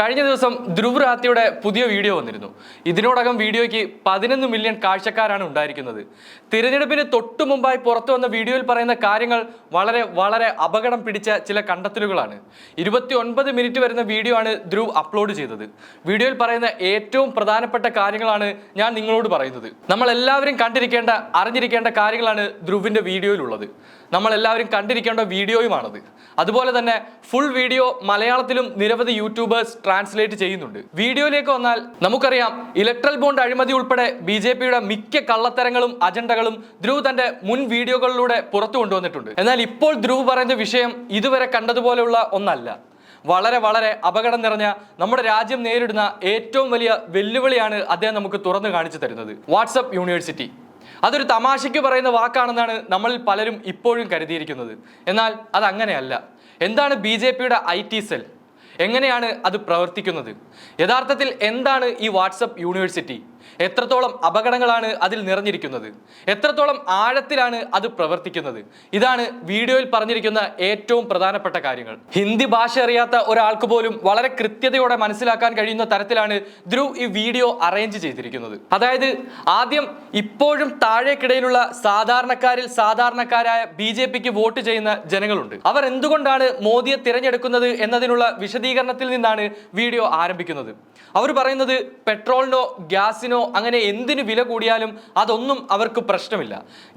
കഴിഞ്ഞ ദിവസം ധ്രുവ് റാത്തിയുടെ പുതിയ വീഡിയോ വന്നിരുന്നു. ഇതിനോടകം വീഡിയോയ്ക്ക് പതിനൊന്ന് മില്യൺ കാഴ്ചക്കാരാണ് ഉണ്ടായിരിക്കുന്നത്. തിരഞ്ഞെടുപ്പിന് തൊട്ടു മുമ്പായി പുറത്തു വന്ന വീഡിയോയിൽ പറയുന്ന കാര്യങ്ങൾ വളരെ വളരെ അപകടം പിടിച്ച ചില കണ്ടെത്തലുകളാണ്. ഇരുപത്തി ഒൻപത് മിനിറ്റ് വരുന്ന വീഡിയോ ആണ് ധ്രുവ് അപ്ലോഡ് ചെയ്തത്. വീഡിയോയിൽ പറയുന്ന ഏറ്റവും പ്രധാനപ്പെട്ട കാര്യങ്ങളാണ് ഞാൻ നിങ്ങളോട് പറയുന്നത്. നമ്മൾ എല്ലാവരും കണ്ടിരിക്കേണ്ട അറിഞ്ഞിരിക്കേണ്ട കാര്യങ്ങളാണ് ധ്രുവിന്റെ വീഡിയോയിലുള്ളത്. നമ്മൾ എല്ലാവരും കണ്ടിരിക്കേണ്ട വീഡിയോയുമാണത്. അതുപോലെ തന്നെ ഫുൾ വീഡിയോ മലയാളത്തിലും നിരവധി യൂട്യൂബേഴ്സ് ട്രാൻസ്ലേറ്റ് ചെയ്യുന്നുണ്ട്. വീഡിയോയിലേക്ക് വന്നാൽ നമുക്കറിയാം ഇലക്ട്രൽ ബോണ്ട് അഴിമതി ഉൾപ്പെടെ ബി ജെ പിയുടെ മിക്ക കള്ളത്തരങ്ങളും അജണ്ടകളും ധ്രുവ് തന്റെ മുൻ വീഡിയോകളിലൂടെ പുറത്തു കൊണ്ടുവന്നിട്ടുണ്ട്. എന്നാൽ ഇപ്പോൾ ധ്രുവ് പറയുന്ന വിഷയം ഇതുവരെ കണ്ടതുപോലെയുള്ള ഒന്നല്ല. വളരെ വളരെ അപകടം നിറഞ്ഞ നമ്മുടെ രാജ്യം നേരിടുന്ന ഏറ്റവും വലിയ വെല്ലുവിളിയാണ് അദ്ദേഹം നമുക്ക് തുറന്നു കാണിച്ചു തരുന്നത്. WhatsApp university. അതൊരു തമാശയ്ക്ക് പറയുന്ന വാക്കാണെന്നാണ് നമ്മൾ പലരും ഇപ്പോഴും കരുതിയിരിക്കുന്നത്. എന്നാൽ അത് അങ്ങനെയല്ല എന്താണ് ബി ജെ പിയുടെ ഐ ടി സെൽ? എങ്ങനെയാണ് അത് പ്രവർത്തിക്കുന്നത്? യഥാർത്ഥത്തിൽ എന്താണ് ഈ വാട്സപ്പ് യൂണിവേഴ്സിറ്റി? എത്രത്തോളം അപകടങ്ങളാണ് അതിൽ നിറഞ്ഞിരിക്കുന്നത്? എത്രത്തോളം ആഴത്തിലാണ് അത് പ്രവർത്തിക്കുന്നത്? ഇതാണ് വീഡിയോയിൽ പറഞ്ഞിരിക്കുന്ന ഏറ്റവും പ്രധാനപ്പെട്ട കാര്യങ്ങൾ. ഹിന്ദി ഭാഷ അറിയാത്ത ഒരാൾക്ക് പോലും വളരെ കൃത്യതയോടെ മനസ്സിലാക്കാൻ കഴിയുന്ന തരത്തിലാണ് ധ്രുവ് ഈ വീഡിയോ അറേഞ്ച് ചെയ്തിരിക്കുന്നത്. അതായത് ആദ്യം ഇപ്പോഴും താഴേക്കിടയിലുള്ള സാധാരണക്കാരിൽ സാധാരണക്കാരായ ബി ജെ പിക്ക് വോട്ട് ചെയ്യുന്ന ജനങ്ങളുണ്ട്. അവർ എന്തുകൊണ്ടാണ് മോദിയെ തിരഞ്ഞെടുക്കുന്നത് എന്നതിനുള്ള വിശദീകരണത്തിൽ നിന്നാണ് വീഡിയോ ആരംഭിക്കുന്നത്. അവർ പറയുന്നത് പെട്രോളിനോ ഗ്യാസിനോ അങ്ങനെ എന്തിന് വില കൂടിയാലും അതൊന്നും അവർക്ക് പ്രശ്നമില്ല.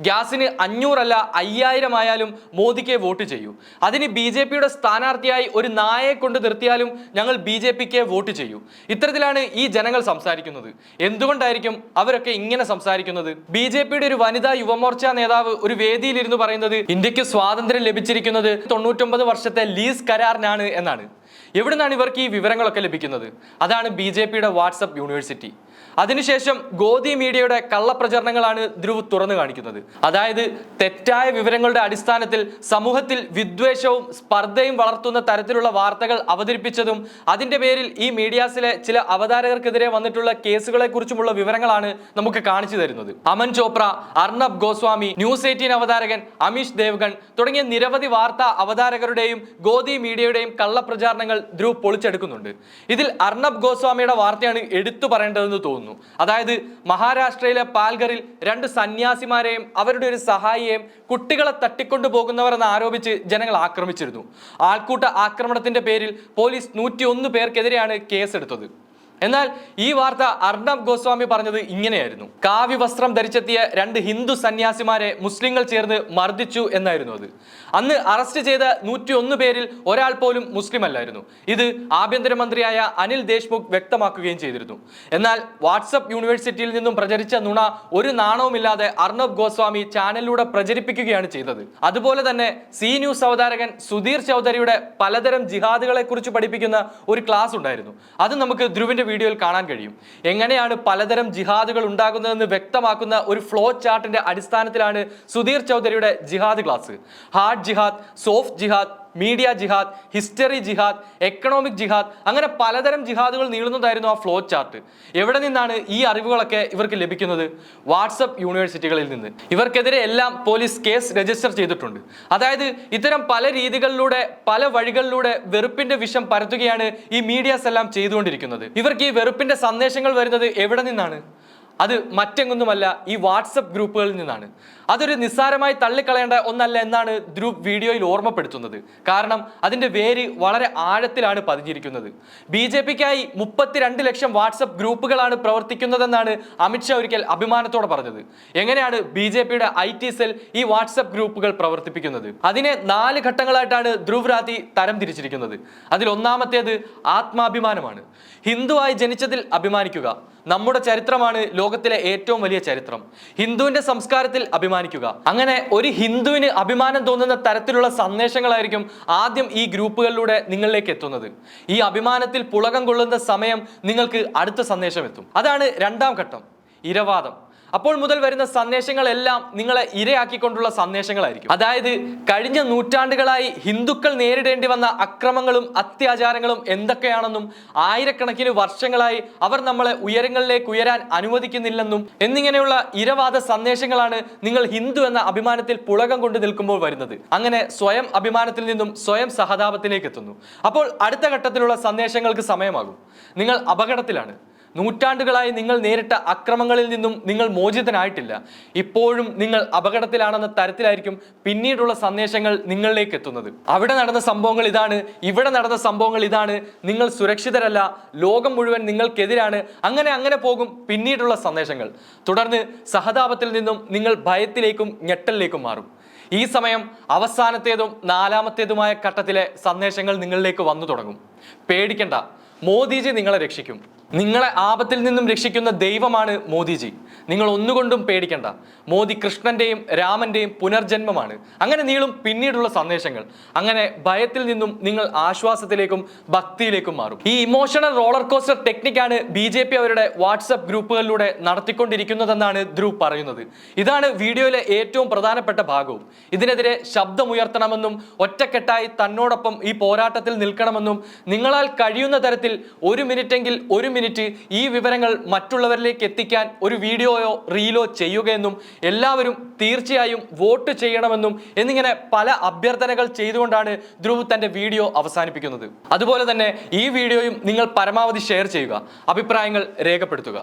ഗ്യാസിന് അഞ്ഞൂറല്ല അയ്യായിരം ആയാലും മോദിക്ക് വോട്ട് ചെയ്യൂ. അതിന് ബി ജെ പിയുടെ സ്ഥാനാർത്ഥിയായി ഒരു നായയെ കൊണ്ട് നിർത്തിയാലും ഞങ്ങൾ ബി ജെ പിക്ക് വോട്ട് ചെയ്യൂ. ഇത്തരത്തിലാണ് ഈ ജനങ്ങൾ സംസാരിക്കുന്നത്. എന്തുകൊണ്ടായിരിക്കും അവരൊക്കെ ഇങ്ങനെ സംസാരിക്കുന്നത്? ബി ജെ പിയുടെ ഒരു വനിതാ യുവമോർച്ച നേതാവ് ഒരു വേദിയിലിരുന്ന് പറയുന്നത് ഇന്ത്യയ്ക്ക് സ്വാതന്ത്ര്യം ലഭിച്ചിരിക്കുന്നത് തൊണ്ണൂറ്റൊമ്പത് വർഷത്തെ ലീസ് കരാറിനാണ് എന്നാണ്. എവിടുന്നാണ് ഇവർക്ക് ഈ വിവരങ്ങളൊക്കെ ലഭിക്കുന്നത്? അതാണ് ബി ജെ പിയുടെ വാട്സപ്പ് യൂണിവേഴ്സിറ്റി. അതിനുശേഷം ഗോദി മീഡിയയുടെ കള്ളപ്രചരണങ്ങളാണ് ധ്രുവ് തുറന്നു കാണിക്കുന്നത്. അതായത് തെറ്റായ വിവരങ്ങളുടെ അടിസ്ഥാനത്തിൽ സമൂഹത്തിൽ വിദ്വേഷവും സ്പർദ്ധയും വളർത്തുന്ന തരത്തിലുള്ള വാർത്തകൾ അവതരിപ്പിച്ചതും അതിന്റെ പേരിൽ ഈ മീഡിയാസിലെ ചില അവതാരകർക്കെതിരെ വന്നിട്ടുള്ള കേസുകളെ കുറിച്ചുമുള്ള വിവരങ്ങളാണ് നമുക്ക് കാണിച്ചു തരുന്നത്. അമൻ ചോപ്ര അർണബ് ഗോസ്വാമി ന്യൂസ് എയ്റ്റീൻ അവതാരകൻ അമീഷ് ദേവ്ഗൺ തുടങ്ങിയ നിരവധി വാർത്താ അവതാരകരുടെയും ഗോദി മീഡിയയുടെയും കള്ളപ്രചാരണങ്ങൾ ധ്രുവ് പൊളിച്ചെടുക്കുന്നുണ്ട്. ഇതിൽ അർണബ് ഗോസ്വാമിയുടെ വാർത്തയാണ് എടുത്തു പറയേണ്ടതെന്ന് തോന്നുന്നു. അതായത് മഹാരാഷ്ട്രയിലെ പാൽഗറിൽ രണ്ട് സന്യാസിമാരെയും അവരുടെ ഒരു സഹായിയെയും കുട്ടികളെ തട്ടിക്കൊണ്ടു പോകുന്നവർ എന്ന് ആരോപിച്ച് ജനങ്ങൾ ആക്രമിച്ചിരുന്നു. ആൾക്കൂട്ട ആക്രമണത്തിന്റെ പേരിൽ പോലീസ് നൂറ്റി പേർക്കെതിരെയാണ് കേസെടുത്തത്. എന്നാൽ ഈ വാർത്ത അർണബ് ഗോസ്വാമി പറഞ്ഞത് ഇങ്ങനെയായിരുന്നു. കാവ്യ വസ്ത്രം ധരിച്ചെത്തിയ രണ്ട് ഹിന്ദു സന്യാസിമാരെ മുസ്ലിങ്ങൾ ചേർന്ന് മർദ്ദിച്ചു എന്നായിരുന്നു അത്. അന്ന് അറസ്റ്റ് ചെയ്ത നൂറ്റി പേരിൽ ഒരാൾ പോലും മുസ്ലിം അല്ലായിരുന്നു ഇത് ആഭ്യന്തരമന്ത്രിയായ അനിൽ ദേശ്മുഖ് വ്യക്തമാക്കുകയും ചെയ്തിരുന്നു. എന്നാൽ വാട്സപ്പ് യൂണിവേഴ്സിറ്റിയിൽ നിന്നും പ്രചരിച്ച നുണ ഒരു നാണവുമില്ലാതെ അർണബ് ഗോസ്വാമി ചാനലിലൂടെ പ്രചരിപ്പിക്കുകയാണ് ചെയ്തത്. അതുപോലെ തന്നെ സി ന്യൂസ് അവതാരകൻ സുധീർ ചൗധരിയുടെ പലതരം ജിഹാദുകളെ കുറിച്ച് പഠിപ്പിക്കുന്ന ഒരു ക്ലാസ് ഉണ്ടായിരുന്നു. അത് നമുക്ക് ധ്രുവിന്റെ വീഡിയോയിൽ കാണാൻ കഴിയും. എങ്ങനെയാണ് പലതരം ജിഹാദുകൾ ഉണ്ടാകുന്നതെന്ന് വ്യക്തമാക്കുന്ന ഒരു ഫ്ലോ ചാർട്ടിന്റെ അടിസ്ഥാനത്തിലാണ് സുധീർ ചൗധരിയുടെ ജിഹാദ് ക്ലാസ്. ഹാർഡ് ജിഹാദ് സോഫ്റ്റ് ജിഹാദ് മീഡിയ ജിഹാദ് ഹിസ്റ്ററി ജിഹാദ് എക്കണോമിക് ജിഹാദ് അങ്ങനെ പലതരം ജിഹാദുകൾ നീളുന്നതായിരുന്നു ആ ഫ്ലോ ചാർട്ട് എവിടെ നിന്നാണ് ഈ അറിവുകളൊക്കെ ഇവർക്ക് ലഭിക്കുന്നത്? വാട്സപ്പ് യൂണിവേഴ്സിറ്റികളിൽ നിന്ന്. ഇവർക്കെതിരെ എല്ലാം പോലീസ് കേസ് രജിസ്റ്റർ ചെയ്തിട്ടുണ്ട്. അതായത് ഇത്തരം പല രീതികളിലൂടെ പല വഴികളിലൂടെ വെറുപ്പിന്റെ വിഷം പരത്തുകയാണ് ഈ മീഡിയാസ് എല്ലാം ചെയ്തുകൊണ്ടിരിക്കുന്നത്. ഇവർക്ക് ഈ വെറുപ്പിന്റെ സന്ദേശങ്ങൾ വരുന്നത് എവിടെ നിന്നാണ്? അത് മറ്റെങ്ങൊന്നുമല്ല ഈ വാട്സപ്പ് ഗ്രൂപ്പുകളിൽ നിന്നാണ്. അതൊരു നിസ്സാരമായി തള്ളിക്കളയേണ്ട ഒന്നല്ല എന്നാണ് ധ്രുവ് വീഡിയോയിൽ ഓർമ്മപ്പെടുത്തുന്നത്. കാരണം അതിന്റെ വേര് വളരെ ആഴത്തിലാണ് പതിഞ്ഞിരിക്കുന്നത്. ബി ജെ പിക്കായി മുപ്പത്തിരണ്ട് ലക്ഷം വാട്സപ്പ് ഗ്രൂപ്പുകളാണ് പ്രവർത്തിക്കുന്നതെന്നാണ് അമിത്ഷാ ഒരിക്കൽ അഭിമാനത്തോടെ പറഞ്ഞത്. എങ്ങനെയാണ് ബി ജെ പിയുടെ ഐ ടി സെൽ ഈ വാട്സപ്പ് ഗ്രൂപ്പുകൾ പ്രവർത്തിപ്പിക്കുന്നത്? അതിനെ നാല് ഘട്ടങ്ങളായിട്ടാണ് ധ്രുവ് രാതി തരം തിരിച്ചിരിക്കുന്നത്. അതിൽ ഒന്നാമത്തേത് ആത്മാഭിമാനമാണ്. ഹിന്ദുവായി ജനിച്ചതിൽ അഭിമാനിക്കുക. നമ്മുടെ ചരിത്രമാണ് ലോകത്തിലെ ഏറ്റവും വലിയ ചരിത്രം. ഹിന്ദുവിന്റെ സംസ്കാരത്തിൽ അഭിമാനിക്കുക. അങ്ങനെ ഒരു ഹിന്ദുവിന് അഭിമാനം തോന്നുന്ന തരത്തിലുള്ള സന്ദേശങ്ങളായിരിക്കും ആദ്യം ഈ ഗ്രൂപ്പുകളിലൂടെ നിങ്ങളിലേക്ക് എത്തുന്നത്. ഈ അഭിമാനത്തിൽ പുളകം കൊള്ളുന്ന സമയം നിങ്ങൾക്ക് അടുത്ത സന്ദേശം എത്തും. അതാണ് രണ്ടാം ഘട്ടം. ഇരവാദം. അപ്പോൾ മുതൽ വരുന്ന സന്ദേശങ്ങളെല്ലാം നിങ്ങളെ ഇരയാക്കിക്കൊണ്ടുള്ള സന്ദേശങ്ങളായിരിക്കും. അതായത് കഴിഞ്ഞ നൂറ്റാണ്ടുകളായി ഹിന്ദുക്കൾ നേരിടേണ്ടി വന്ന അക്രമങ്ങളും അത്യാചാരങ്ങളും എന്തൊക്കെയാണെന്നും ആയിരക്കണക്കിന് വർഷങ്ങളായി അവർ നമ്മളെ ഉയരങ്ങളിലേക്ക് ഉയരാൻ അനുവദിക്കുന്നില്ലെന്നും എന്നിങ്ങനെയുള്ള ഇരവാദ സന്ദേശങ്ങളാണ് നിങ്ങൾ ഹിന്ദു എന്ന അഭിമാനത്തിൽ പുളകം കൊണ്ട് നിൽക്കുമ്പോൾ വരുന്നത്. അങ്ങനെ സ്വയം അഭിമാനത്തിൽ നിന്നും സ്വയം സഹതാപത്തിലേക്ക് എത്തുന്നു. അപ്പോൾ അടുത്ത ഘട്ടത്തിലുള്ള സന്ദേശങ്ങൾക്ക് സമയമാകും. നിങ്ങൾ അപകടത്തിലാണ്. നൂറ്റാണ്ടുകളായി നിങ്ങൾ നേരിട്ട അക്രമങ്ങളിൽ നിന്നും നിങ്ങൾ മോചിതനായിട്ടില്ല. ഇപ്പോഴും നിങ്ങൾ അപകടത്തിലാണെന്ന തരത്തിലായിരിക്കും പിന്നീടുള്ള സന്ദേശങ്ങൾ നിങ്ങളിലേക്ക് എത്തുന്നത്. അവിടെ നടന്ന സംഭവങ്ങൾ ഇതാണ് ഇവിടെ നടന്ന സംഭവങ്ങൾ ഇതാണ് നിങ്ങൾ സുരക്ഷിതരല്ല ലോകം മുഴുവൻ നിങ്ങൾക്കെതിരാണ് അങ്ങനെ അങ്ങനെ പോകും പിന്നീടുള്ള സന്ദേശങ്ങൾ. തുടർന്ന് സഹതാപത്തിൽ നിന്നും നിങ്ങൾ ഭയത്തിലേക്കും ഞെട്ടലിലേക്കും മാറും. ഈ സമയം അവസാനത്തേതും നാലാമത്തേതുമായ ഘട്ടത്തിലെ സന്ദേശങ്ങൾ നിങ്ങളിലേക്ക് വന്നു തുടങ്ങും. പേടിക്കണ്ട മോദിജി നിങ്ങളെ രക്ഷിക്കും. നിങ്ങളെ ആപത്തിൽ നിന്നും രക്ഷിക്കുന്ന ദൈവമാണ് മോദിജി. നിങ്ങൾ ഒന്നുകൊണ്ടും പേടിക്കണ്ട. മോദി കൃഷ്ണന്റെയും രാമന്റെയും പുനർജന്മമാണ്. അങ്ങനെ നീളും പിന്നീടുള്ള സന്ദേശങ്ങൾ. അങ്ങനെ ഭയത്തിൽ നിന്നും നിങ്ങൾ ആശ്വാസത്തിലേക്കും ഭക്തിയിലേക്കും മാറും. ഈ ഇമോഷണൽ റോളർ കോസ്റ്റർ ടെക്നിക്കാണ് ബി ജെ പി അവരുടെ വാട്സപ്പ് ഗ്രൂപ്പുകളിലൂടെ നടത്തിക്കൊണ്ടിരിക്കുന്നതെന്നാണ് ധ്രുവ് പറയുന്നത്. ഇതാണ് വീഡിയോയിലെ ഏറ്റവും പ്രധാനപ്പെട്ട ഭാഗവും. ഇതിനെതിരെ ശബ്ദമുയർത്തണമെന്നും ഒറ്റക്കെട്ടായി തന്നോടൊപ്പം ഈ പോരാട്ടത്തിൽ നിൽക്കണമെന്നും നിങ്ങളാൽ കഴിയുന്ന തരത്തിൽ ഒരു മിനിറ്റെങ്കിൽ ഒരു മിനിറ്റ് ഈ വിവരങ്ങൾ മറ്റുള്ളവരിലേക്ക് എത്തിക്കാൻ ഒരു വീഡിയോയോ റീലോ ചെയ്യുകയെന്നും എല്ലാവരും തീർച്ചയായും വോട്ട് ചെയ്യണമെന്നും എന്നിങ്ങനെ പല അഭ്യർത്ഥനകൾ ചെയ്തുകൊണ്ടാണ് ധ്രുവ് തന്റെ വീഡിയോ അവസാനിപ്പിക്കുന്നത്. അതുപോലെ തന്നെ ഈ വീഡിയോയും നിങ്ങൾ പരമാവധി ഷെയർ ചെയ്യുക. അഭിപ്രായങ്ങൾ രേഖപ്പെടുത്തുക.